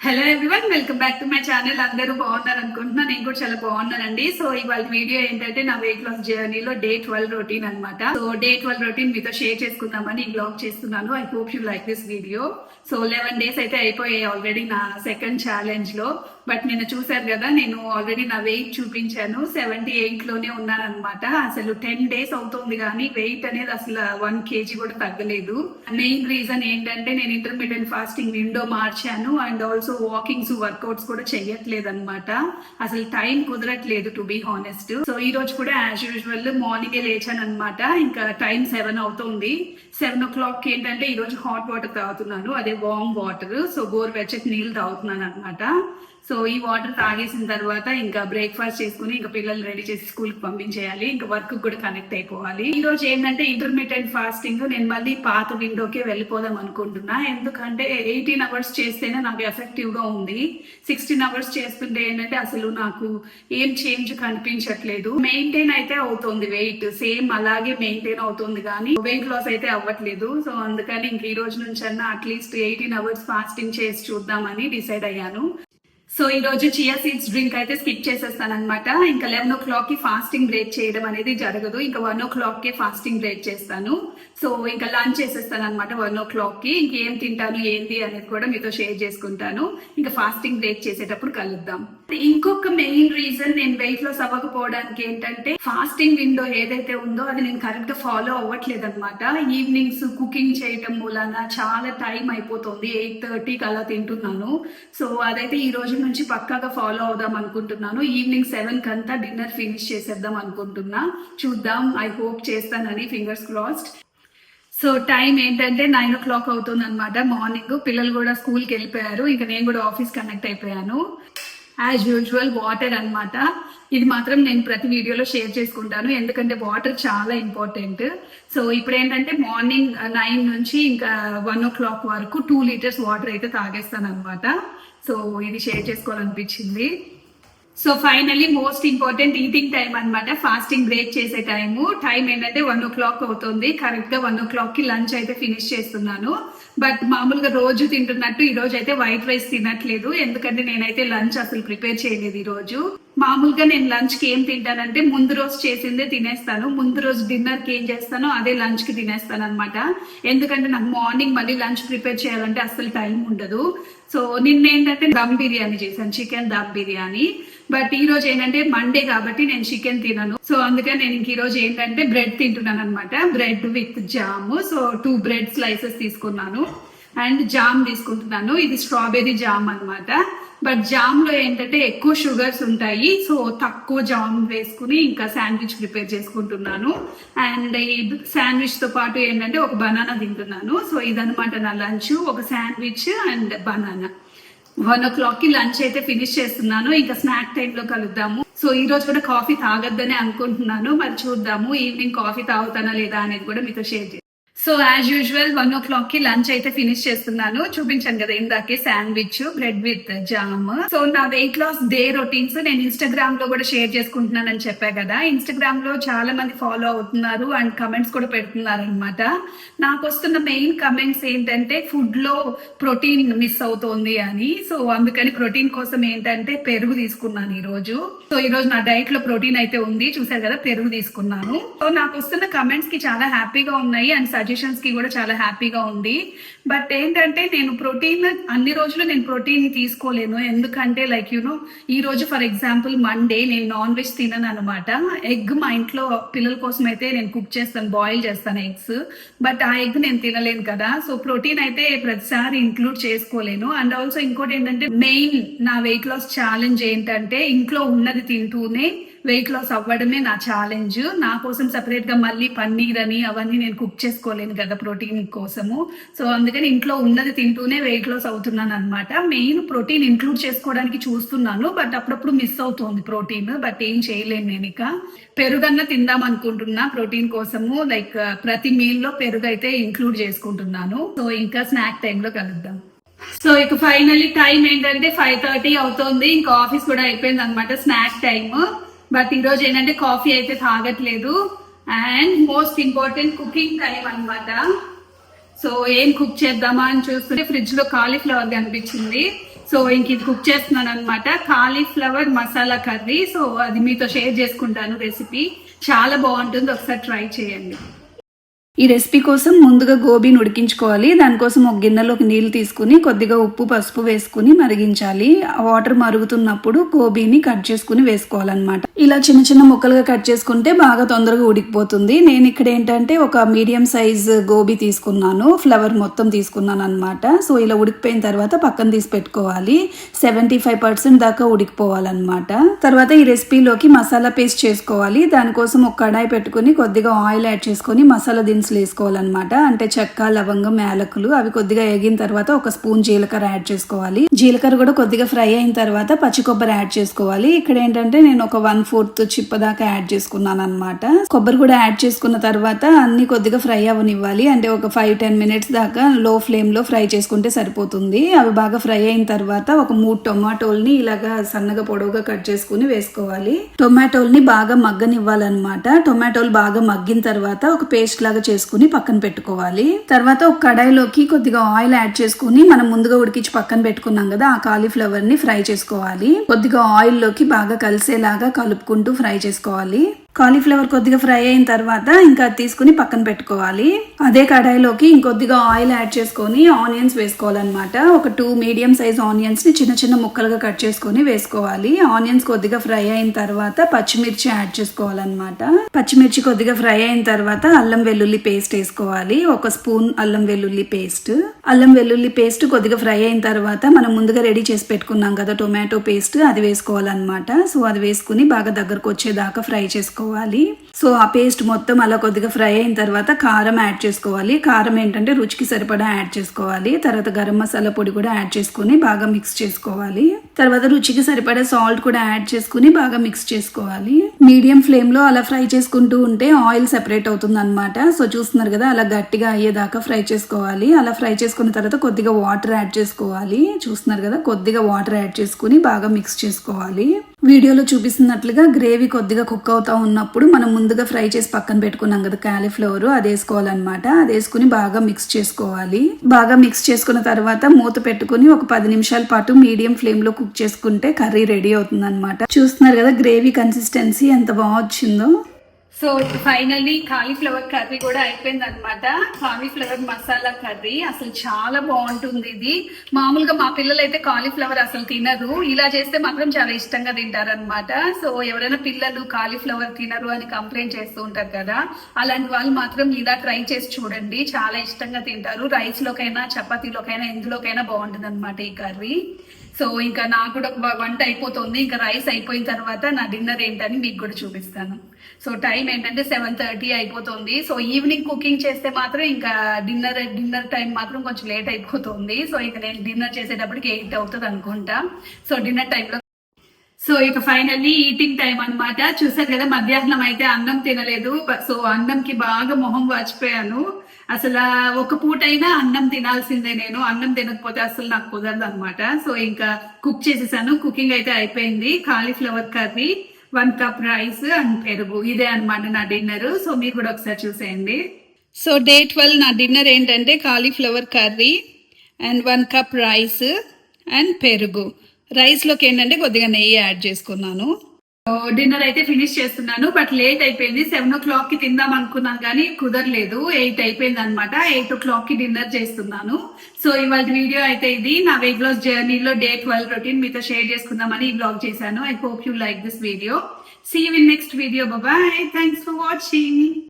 Hello everyone welcome back to my channel అందరూ బాగున్నారు అనుకుంటున్నా నేను కూడా చాలా బాగున్నానండి. సో ఇవాళ వీడియో ఏంటంటే నా వెయిట్ లాస్ జర్నీలో డే ట్వెల్వ్ రొటీన్ అన్నమాట. సో డే ట్వెల్వ్ రొటీన్ మీతో షేర్ చేసుకుందామని బ్లాగ్ చేస్తున్నాను. I hope you like this video so eleven days అయితే అయిపోయాయి ఆల్రెడీ నా సెకండ్ ఛాలెంజ్లో. బట్ నిన్న చూసారు కదా నేను ఆల్రెడీ నా వెయిట్ చూపించాను. సెవెంటీ ఎయిట్లోనే ఉన్నాను అనమాట అసలు టెన్ డేస్ అవుతుంది కానీ వెయిట్ అనేది అసలు వన్ కేజీ కూడా తగ్గలేదు. మెయిన్ రీజన్ ఏంటంటే నేను ఇంటర్మీడియట్ ఫాస్టింగ్ విండో మార్చాను అండ్ ఆల్సో వాకింగ్స్ వర్కౌట్స్ కూడా చెయ్యట్లేదు అనమాట అసలు టైం కుదరట్లేదు టు బి హానెస్ట్ సో ఈ రోజు కూడా యాజ్ యూజువల్ మార్నింగ్ లేచాను అనమాట ఇంకా టైం సెవెన్ అవుతుంది. సెవెన్ ఓ క్లాక్ ఏంటంటే ఈ రోజు హాట్ వాటర్ తాగుతున్నాను. అదే వామ్ వాటర్ సో గోరువెచ్చటి నీళ్ళు తాగుతున్నాను అనమాట సో ఈ వాటర్ తాగేసిన తర్వాత ఇంకా బ్రేక్ఫాస్ట్ చేసుకుని ఇంకా పిల్లలు రెడీ చేసి స్కూల్కి పంపించేయాలి. ఇంకా వర్క్ కూడా కనెక్ట్ అయిపోవాలి. ఈ రోజు ఏంటంటే ఇంటర్మీడియట్ ఫాస్టింగ్ నేను మళ్ళీ పాత విండోకే వెళ్ళిపోదాం అనుకుంటున్నా. ఎందుకంటే ఎయిటీన్ అవర్స్ చేస్తేనే నాకు ఎఫెక్టివ్గా ఉంది. సిక్స్టీన్ అవర్స్ చేస్తుంటే ఏంటంటే అసలు నాకు ఏం చేంజ్ కనిపించట్లేదు. మెయింటైన్ అయితే అవుతుంది వెయిట్ సేమ్ అలాగే మెయింటైన్ అవుతుంది కానీ వెయిట్ లాస్ అయితే అవ్వట్లేదు. సో అందుకని ఇంక ఈ రోజు నుంచి అన్న అట్లీస్ట్ ఎయిటీన్ అవర్స్ ఫాస్టింగ్ చేసి చూద్దామని డిసైడ్ అయ్యాను. సో ఈ రోజు చియా సీడ్స్ డ్రింక్ అయితే స్కిప్ చేసేస్తాను అనమాట ఇంకా లెవెన్ ఓ క్లాక్కి ఫాస్టింగ్ బ్రేక్ చేయడం అనేది జరగదు. ఇంకా వన్ ఓ క్లాక్కి ఫాస్టింగ్ బ్రేక్ చేస్తాను. సో ఇంకా లంచ్ చేసేస్తాను అనమాట వన్ ఓ క్లాక్కి ఇంకేం తింటాను ఏంటి అనేది కూడా మీతో షేర్ చేసుకుంటాను. ఇంకా ఫాస్టింగ్ బ్రేక్ చేసేటప్పుడు కలుద్దాం. ఇంకొక మెయిన్ రీజన్ నేను వెయిట్ లాస్ అవ్వకపోవడానికి ఏంటంటే ఫాస్టింగ్ విండో ఏదైతే ఉందో అది నేను కరెక్ట్గా ఫాలో అవ్వట్లేదు అనమాట ఈవినింగ్స్ కుకింగ్ చేయటం మూలాన చాలా టైం అయిపోతుంది. ఎయిట్ థర్టీకి అలా తింటున్నాను. సో అదైతే ఈ రోజు నుంచి పక్కాగా ఫాలో అవుదాం అనుకుంటున్నాను. ఈవినింగ్ సెవెన్ కంతా డిన్నర్ ఫినిష్ చేసేద్దాం అనుకుంటున్నా. చూద్దాం. ఐ హోప్ చేస్తానని ఫింగర్స్ క్రాస్డ్. సో టైం ఏంటంటే నైన్ ఓ క్లాక్ అవుతుంది అనమాట మార్నింగ్ పిల్లలు కూడా స్కూల్కి వెళ్ళిపోయారు. ఇంకా నేను కూడా ఆఫీస్ కనెక్ట్ అయిపోయాను. యాజ్ యూజువల్ వాటర్ అన్నమాట. ఇది మాత్రం నేను ప్రతి వీడియోలో షేర్ చేసుకుంటాను. ఎందుకంటే వాటర్ చాలా ఇంపార్టెంట్ సో ఇప్పుడు ఏంటంటే మార్నింగ్ నైన్ నుంచి ఇంకా వన్ ఓ క్లాక్ వరకు టూ లీటర్స్ వాటర్ అయితే తాగేస్తాను అనమాట సో ఇది share చేసుకోవాలనిపించింది. So finally most important eating time అనమాట ఫాస్టింగ్ బ్రేక్ చేసే టైము టైం ఏంటంటే వన్ ఓ క్లాక్ అవుతుంది. కరెక్ట్గా వన్ ఓ క్లాక్కి లంచ్ అయితే ఫినిష్ చేస్తున్నాను. బట్ మామూలుగా రోజు తింటున్నట్టు ఈ రోజు అయితే వైట్ రైస్ తినట్లేదు. ఎందుకంటే నేనైతే లంచ్ అసలు ప్రిపేర్ చేయలేదు ఈ రోజు. మామూలుగా నేను లంచ్కి ఏం తింటానంటే ముందు రోజు చేసిందే తినేస్తాను ముందు రోజు డిన్నర్కి ఏం చేస్తానో అదే లంచ్కి తినేస్తాను అనమాట ఎందుకంటే నాకు మార్నింగ్ మళ్ళీ లంచ్ ప్రిపేర్ చేయాలంటే అసలు టైం ఉండదు. సో నిన్న ఏంటంటే దమ్ బిర్యానీ చేశాను చికెన్ దమ్ బిర్యానీ. బట్ ఈ రోజు ఏంటంటే మండే కాబట్టి నేను చికెన్ తినను. సో అందుకని నేను ఇంక ఈ రోజు ఏంటంటే బ్రెడ్ తింటున్నాను అనమాట bread with jam so two bread slices తీసుకున్నాను. అండ్ జామ్ తీసుకుంటున్నాను. ఇది స్ట్రాబెర్రీ జామ్ అనమాట బట్ జామ్లో ఏంటంటే ఎక్కువ షుగర్స్ ఉంటాయి. సో తక్కువ జామ్ వేసుకుని ఇంకా శాండ్విచ్ ప్రిపేర్ చేసుకుంటున్నాను. అండ్ ఈ శాండ్విచ్తో పాటు ఏంటంటే ఒక బనానా తింటున్నాను. సో ఇదనమాట నా లంచ్. ఒక శాండ్విచ్ అండ్ బనానా. వన్ ఓ క్లాక్కి లంచ్ అయితే ఫినిష్ చేస్తున్నాను. ఇంకా స్నాక్ టైం లో కలుద్దాము. సో ఈ రోజు కూడా కాఫీ తాగొద్దని అనుకుంటున్నాను. మరి చూద్దాము ఈవినింగ్ కాఫీ తాగుతానా లేదా అనేది కూడా మీతో షేర్ చేస్తాను. సో యాజ్ యూజువల్ వన్ ఓ క్లాక్కి లంచ్ అయితే ఫినిష్ చేస్తున్నాను. చూపించాను కదా ఇందాకే sandwich bread with jam so నా వెయిట్ లాస్ డే రొటీన్స్ నేను ఇన్స్టాగ్రామ్లో కూడా షేర్ చేసుకుంటున్నానని చెప్పా కదా. ఇన్స్టాగ్రామ్లో చాలా మంది ఫాలో అవుతున్నారు అండ్ కమెంట్స్ కూడా పెడుతున్నారు అనమాట నాకు వస్తున్న మెయిన్ కమెంట్స్ ఏంటంటే ఫుడ్లో ప్రోటీన్ మిస్ అవుతోంది అని. సో అందుకని ప్రోటీన్ కోసం ఏంటంటే పెరుగు తీసుకున్నాను ఈ రోజు సో ఈ రోజు నా డైట్లో ప్రోటీన్ అయితే ఉంది. చూసారు కదా పెరుగు తీసుకున్నాను. సో నాకు వస్తున్న కమెంట్స్కి చాలా హ్యాపీగా ఉన్నాయి అండ్ సజెస్ట్ కి కూడా చాలా హ్యాపీగా ఉంది బట్ ఏంటంటే నేను ప్రోటీన్ అన్ని రోజులు నేను ప్రోటీన్ తీసుకోలేను. ఎందుకంటే లైక్ యూనో ఈ రోజు ఫర్ ఎగ్జాంపుల్ మండే నేను నాన్ వెజ్ తినను అనమాట ఎగ్ మా ఇంట్లో పిల్లల కోసం అయితే నేను కుక్ చేస్తాను బాయిల్ చేస్తాను ఎగ్స్ బట్ ఆ ఎగ్ నేను తినలేను కదా. సో ప్రోటీన్ అయితే ప్రతిసారి ఇంక్లూడ్ చేసుకోలేను. అండ్ ఆల్సో ఇంకోటి ఏంటంటే మెయిన్ నా వెయిట్ లాస్ ఛాలెంజ్ ఏంటంటే ఇంట్లో ఉన్నది తింటూనే వెయిట్ లాస్ అవ్వడమే నా ఛాలెంజ్ నా కోసం సపరేట్గా మళ్ళీ పన్నీర్ అని అవన్నీ నేను కుక్ చేసుకోలేను కదా ప్రోటీన్ కోసము. సో అందుకని ఇంట్లో ఉన్నది తింటూనే వెయిట్ లాస్ అవుతున్నాను అనమాట మెయిన్ ప్రోటీన్ ఇంక్లూడ్ చేసుకోవడానికి చూస్తున్నాను బట్ అప్పుడప్పుడు మిస్ అవుతుంది ప్రోటీన్ బట్ ఏం చేయలేను నేను ఇక. పెరుగన్న తిందాం అనుకుంటున్నా ప్రోటీన్ కోసము. లైక్ uh, ప్రతి మీల్లో పెరుగు అయితే ఇంక్లూడ్ చేసుకుంటున్నాను. సో ఇంకా స్నాక్ టైంలో కలుద్దాం. సో ఇక ఫైనల్లీ టైం ఏంటంటే ఫైవ్ థర్టీ అవుతుంది. ఇంకా ఆఫీస్ కూడా అయిపోయింది అనమాట స్నాక్ టైమ్ బట్ ఈ రోజు ఏంటంటే కాఫీ అయితే తాగట్లేదు. And most important cooking time అన్నమాట. సో ఏం కుక్ చేద్దామా అని చూస్తుంటే ఫ్రిడ్జ్లో కాలీఫ్లవర్ కనిపించింది. సో ఇంక ఇది కుక్ చేస్తున్నాను అనమాట కాలీఫ్లవర్ మసాలా కర్రీ. సో అది మీతో షేర్ చేసుకుంటాను రెసిపీ. చాలా బాగుంటుంది. ఒకసారి ట్రై చేయండి. ఈ రెసిపీ కోసం ముందుగా గోబీని ఉడికించుకోవాలి. దానికోసం ఒక గిన్నెలోకి నీళ్ళు తీసుకుని కొద్దిగా ఉప్పు పసుపు వేసుకుని మరిగించాలి. వాటర్ మరుగుతున్నప్పుడు గోబీని కట్ చేసుకుని వేసుకోవాలన్నమాట. ఇలా చిన్న చిన్న ముక్కలుగా కట్ చేసుకుంటే బాగా తొందరగా ఉడికిపోతుంది. నేను ఇక్కడ ఏంటంటే ఒక మీడియం సైజ్ గోబీ తీసుకున్నాను. ఫ్లవర్ మొత్తం తీసుకున్నాను అనమాట సో ఇలా ఉడికిపోయిన తర్వాత పక్కన తీసి పెట్టుకోవాలి. సెవెంటీ ఫైవ్ పర్సెంట్ దాకా ఉడికిపోవాలన్నమాట. తర్వాత ఈ రెసిపీలోకి మసాలా పేస్ట్ చేసుకోవాలి. దానికోసం ఒక కడాయి పెట్టుకుని కొద్దిగా ఆయిల్ యాడ్ చేసుకొని మసాలా దినుసు దినుసులు వేసుకోవాలన్నమాట. అంటే చెక్క లవంగం యాలకులు అవి కొద్దిగా ఎగిన తర్వాత ఒక స్పూన్ జీలకర్ర యాడ్ చేసుకోవాలి. జీలకర్ర కూడా కొద్దిగా ఫ్రై అయిన తర్వాత పచ్చి కొబ్బరి యాడ్ చేసుకోవాలి. ఇక్కడ ఏంటంటే నేను ఒక వన్ ఫోర్త్ చిప్ప దాకా యాడ్ చేసుకున్నాను అనమాట కొబ్బరి కూడా యాడ్ చేసుకున్న తర్వాత అన్ని కొద్దిగా ఫ్రై అవ్వనివ్వాలి. అంటే ఒక ఫైవ్ టెన్ మినిట్స్ దాకా లో ఫ్లేమ్లో ఫ్రై చేసుకుంటే సరిపోతుంది. అవి బాగా ఫ్రై అయిన తర్వాత ఒక మూడు టొమాటోల్ని ఇలాగా సన్నగా పొడవుగా కట్ చేసుకుని వేసుకోవాలి. టొమాటోల్ని బాగా మగ్గనివ్వాలన్నమాట. టొమాటోలు బాగా మగ్గిన తర్వాత ఒక పేస్ట్ లాగా చేసుకుని పక్కన పెట్టుకోవాలి. తర్వాత ఒక కడాయిలోకి కొద్దిగా ఆయిల్ యాడ్ చేసుకుని మనం ముందుగా ఉడికించి పక్కన పెట్టుకున్నాం కదా ఆ కాలీఫ్లవర్ని ఫ్రై చేసుకోవాలి. కొద్దిగా ఆయిల్లోకి బాగా కలిసేలాగా కలుపుకుంటూ ఫ్రై చేసుకోవాలి. కాలీఫ్లవర్ కొద్దిగా ఫ్రై అయిన తర్వాత ఇంకా అది తీసుకుని పక్కన పెట్టుకోవాలి. అదే కడాయిలోకి ఇంకొద్దిగా ఆయిల్ యాడ్ చేసుకొని ఆనియన్స్ వేసుకోవాలన్నమాట. ఒక టూ మీడియం సైజ్ ఆనియన్స్ని చిన్న చిన్న ముక్కలుగా కట్ చేసుకొని వేసుకోవాలి. ఆనియన్స్ కొద్దిగా ఫ్రై అయిన తర్వాత పచ్చిమిర్చి యాడ్ చేసుకోవాలన్నమాట. పచ్చిమిర్చి కొద్దిగా ఫ్రై అయిన తర్వాత అల్లం వెల్లుల్లి పేస్ట్ వేసుకోవాలి. ఒక స్పూన్ అల్లం వెల్లుల్లి పేస్ట్. అల్లం వెల్లుల్లి పేస్ట్ కొద్దిగా ఫ్రై అయిన తర్వాత మనం ముందుగా రెడీ చేసి పెట్టుకున్నాం కదా టొమాటో పేస్ట్ అది వేసుకోవాలన్నమాట. సో అది వేసుకుని బాగా దగ్గరకు వచ్చేదాకా ఫ్రై చేసుకోవాలి. సో ఆ పేస్ట్ మొత్తం అలా కొద్దిగా ఫ్రై అయిన తర్వాత కారం యాడ్ చేసుకోవాలి. కారం ఏంటంటే రుచికి సరిపడా యాడ్ చేసుకోవాలి. తర్వాత గరం మసాలా పొడి కూడా యాడ్ చేసుకుని బాగా మిక్స్ చేసుకోవాలి. తర్వాత రుచికి సరిపడా సాల్ట్ కూడా యాడ్ చేసుకుని బాగా మిక్స్ చేసుకోవాలి. మీడియం ఫ్లేమ్లో అలా ఫ్రై చేసుకుంటూ ఉంటే ఆయిల్ సెపరేట్ అవుతుంది అనమాట సో చూస్తున్నారు కదా అలా గట్టిగా అయ్యేదాకా ఫ్రై చేసుకోవాలి. అలా ఫ్రై చేసుకున్న తర్వాత కొద్దిగా వాటర్ యాడ్ చేసుకోవాలి. చూస్తున్నారు కదా కొద్దిగా వాటర్ యాడ్ చేసుకుని బాగా మిక్స్ చేసుకోవాలి. వీడియోలో చూపిస్తున్నట్లుగా గ్రేవీ కొద్దిగా కుక్ అవుతా ఉన్నప్పుడు మనం ముందుగా ఫ్రై చేసి పక్కన పెట్టుకున్నాం కదా క్యాలీఫ్లవర్ అది వేసుకోవాలన్నమాట. అది వేసుకుని బాగా మిక్స్ చేసుకోవాలి. బాగా మిక్స్ చేసుకున్న తర్వాత మూత పెట్టుకుని ఒక పది నిమిషాల పాటు మీడియం ఫ్లేమ్లో కుక్ చేసుకుంటే కర్రీ రెడీ అవుతుంది చూస్తున్నారు కదా గ్రేవీ కన్సిస్టెన్సీ ఎంత బాగా వచ్చిందో. సో ఫైనల్లీ కాలీఫ్లవర్ కర్రీ కూడా అయిపోయింది అనమాట కాలీఫ్లవర్ మసాలా కర్రీ అసలు చాలా బాగుంటుంది ఇది. మామూలుగా మా పిల్లలు అయితే కాలీఫ్లవర్ అసలు తినరు. ఇలా చేస్తే మాత్రం చాలా ఇష్టంగా తింటారు అనమాట సో ఎవరైనా పిల్లలు కాలీఫ్లవర్ తినరు అని కంప్లైంట్ చేస్తూ ఉంటారు కదా అలాంటి వాళ్ళు మాత్రం ఇలా ట్రై చేసి చూడండి. చాలా ఇష్టంగా తింటారు. రైస్ లోకైనా చపాతీలోకైనా ఎందులోకైనా బాగుంటుంది అనమాట ఈ కర్రీ సో ఇంకా నాకు కూడా వంట అయిపోతుంది. ఇంకా రైస్ అయిపోయిన తర్వాత నా డిన్నర్ ఏంటని మీకు కూడా చూపిస్తాను. సో టైం ఏంటంటే సెవెన్ థర్టీ అయిపోతుంది. సో ఈవినింగ్ కుకింగ్ చేస్తే మాత్రం ఇంకా డిన్నర్ డిన్నర్ టైం మాత్రం కొంచెం లేట్ అయిపోతుంది. సో ఇంకా నేను డిన్నర్ చేసేటప్పటికి ఎయిట్ అవుతుంది అనుకుంటా. సో డిన్నర్ టైంలో సో ఇక ఫైనల్లీ ఈటింగ్ టైం అన్నమాట. చూసారు కదా మధ్యాహ్నం అయితే అన్నం తినలేదు. సో అన్నంకి బాగా మొహం వాచిపోయాను. అసలు ఒక పూట అయినా అన్నం తినాల్సిందే నేను. అన్నం తినకపోతే అసలు నాకు కుదరదు అనమాట సో ఇంకా కుక్ చేసేసాను. కుకింగ్ అయితే అయిపోయింది. Cauliflower curry one cup rice and పెరుగు. ఇదే అనమాట నా డిన్నర్. సో మీరు కూడా ఒకసారి చూసేయండి. సో డే ట్వెల్వ్ నా డిన్నర్ ఏంటంటే cauliflower curry and one cup rice and పెరుగు. రైస్లోకి ఏంటంటే కొద్దిగా నెయ్యి యాడ్ చేసుకున్నాను. డిన్నర్ అయితే ఫినిష్ చేస్తున్నాను బట్ లేట్ అయిపోయింది. సెవెన్ ఓ క్లాక్కి తిందాం అనుకున్నాను కానీ కుదరలేదు. ఎయిట్ అయిపోయింది అనమాట ఎయిట్ ఓ క్లాక్కి డిన్నర్ చేస్తున్నాను. సో ఇవాళ వీడియో అయితే ఇది. నా వెయిట్ లాస్ జర్నీలో డే ట్వెల్వ్ రొటీన్ మీతో షేర్ చేసుకుందామని ఈ బ్లాగ్ చేశాను. I hope you like this video see in next video bye bye thanks for watching